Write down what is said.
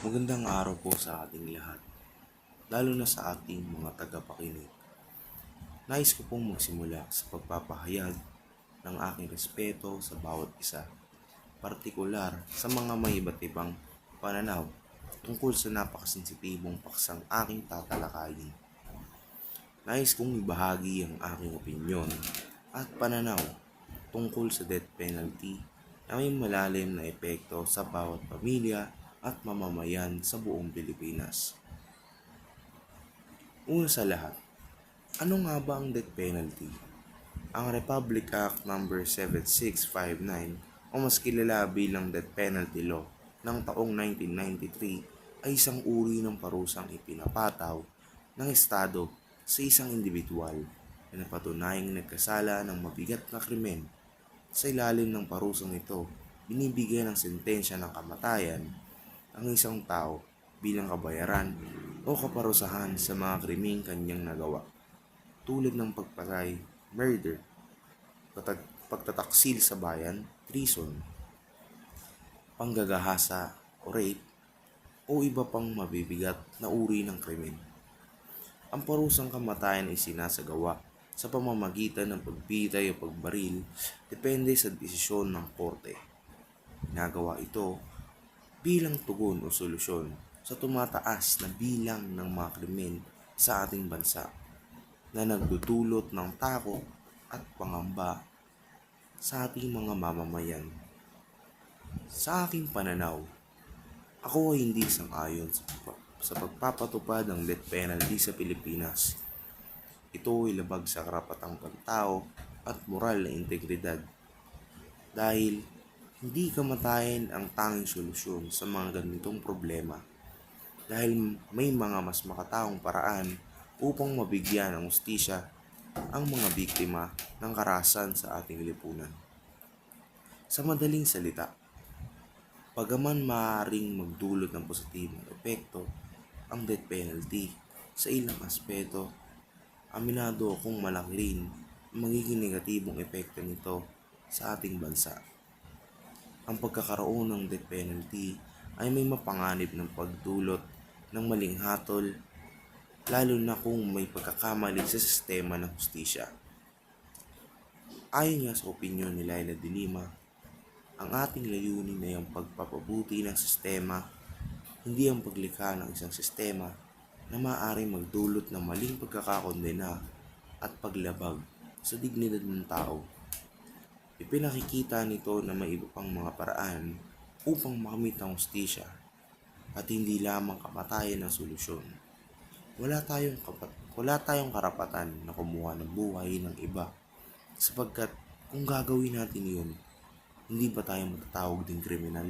Magandang araw po sa ating lahat, lalo na sa ating mga tagapakinig. Nais ko pong magsimula sa pagpapahayag ng aking respeto sa bawat isa, partikular sa mga may iba't ibang pananaw tungkol sa napakasensitibong paksang aking tatalakayin. Nais kong ibahagi ang aking opinyon at pananaw tungkol sa death penalty na may malalim na epekto sa bawat pamilya at mamamayan sa buong Pilipinas. Una sa lahat, ano nga ba ang death penalty? Ang Republic Act No. 7659 o mas kilala bilang Death Penalty Law ng taong 1993 ay isang uri ng parusang ipinapataw ng Estado sa isang individual na napatunayang nagkasala ng mabigat na krimen. Sa ilalim ng parusang ito, binibigyan ng sentensya ng kamatayan ang isang tao bilang kabayaran o kaparusahan sa mga krimeng kanyang nagawa. Tulad ng pagpatay, murder, patag- pagtataksil sa bayan, treason, panggagahasa o rape, o iba pang mabibigat na uri ng krimen. Ang parusang kamatayan ay sinasagawa sa pamamagitan ng pagbitay o pagbaril depende sa desisyon ng korte. Ginagawa ito bilang tugon o solusyon sa tumataas na bilang ng mga krimen sa ating bansa na nagdudulot ng takot at pangamba sa ating mga mamamayan. Sa aking pananaw, ako ay hindi sang-ayon sa, pagpapatupad ng death penalty sa Pilipinas. Ito ay labag sa karapatang pantao at moral na integridad dahil hindi kamatayan ang tanging solusyon sa mga ganitong problema dahil may mga mas makataong paraan upang mabigyan ng ustisya ang mga biktima ng karahasan sa ating lipunan. Sa madaling salita, pagaman maaaring magdulot ng positibong epekto ang death penalty sa ilang aspeto, aminado akong malaki rin magiging negatibong epekto nito sa ating bansa ang pagkakaroon ng death penalty ay may mapanganib ng pagdulot ng maling hatol, lalo na kung may pagkakamali sa sistema ng hustisya. Ayon nga sa opinyon ni Laila de Lima, ang ating layunin ay ang pagpapabuti ng sistema, hindi ang paglikha ng isang sistema na maaaring magdulot ng maling pagkakakondena at paglabag sa dignidad ng tao. Ipinakikita nito na may iba pang mga paraan upang makamit ang hustisya at hindi lamang kamatayan ang solusyon. Wala tayong, kapat, wala tayong karapatan na kumuha ng buhay ng iba sapagkat kung gagawin natin yun, hindi ba tayo matatawag din kriminal?